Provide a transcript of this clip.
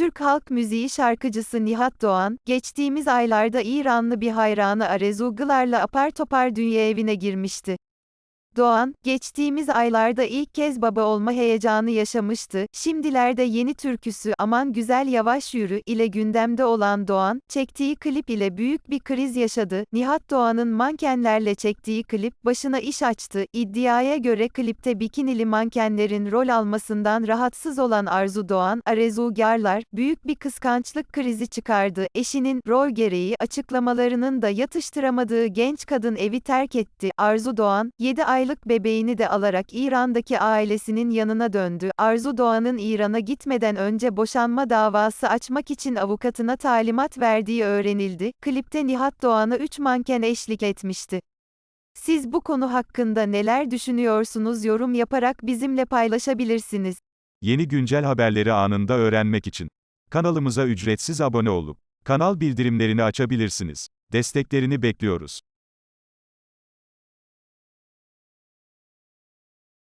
Türk halk müziği şarkıcısı Nihat Doğan, geçtiğimiz aylarda İranlı bir hayranı Arezou Gılar'la apar topar dünya evine girmişti. Doğan, geçtiğimiz aylarda ilk kez baba olma heyecanı yaşamıştı. Şimdilerde yeni türküsü Aman Güzel Yavaş Yürü ile gündemde olan Doğan, çektiği klip ile büyük bir kriz yaşadı. Nihat Doğan'ın mankenlerle çektiği klip başına iş açtı. İddiaya göre klipte bikinili mankenlerin rol almasından rahatsız olan Arzu Doğan, Arezou Garlar, büyük bir kıskançlık krizi çıkardı. Eşinin rol gereği açıklamalarının da yatıştıramadığı genç kadın evi terk etti. Arzu Doğan, 7 aylık bebeğini de alarak İran'daki ailesinin yanına döndü. Arzu Doğan'ın İran'a gitmeden önce boşanma davası açmak için avukatına talimat verdiği öğrenildi. Klipte Nihat Doğan'a 3 manken eşlik etmişti. Siz bu konu hakkında neler düşünüyorsunuz yorum yaparak bizimle paylaşabilirsiniz. Yeni güncel haberleri anında öğrenmek için kanalımıza ücretsiz abone olup kanal bildirimlerini açabilirsiniz. Desteklerini bekliyoruz.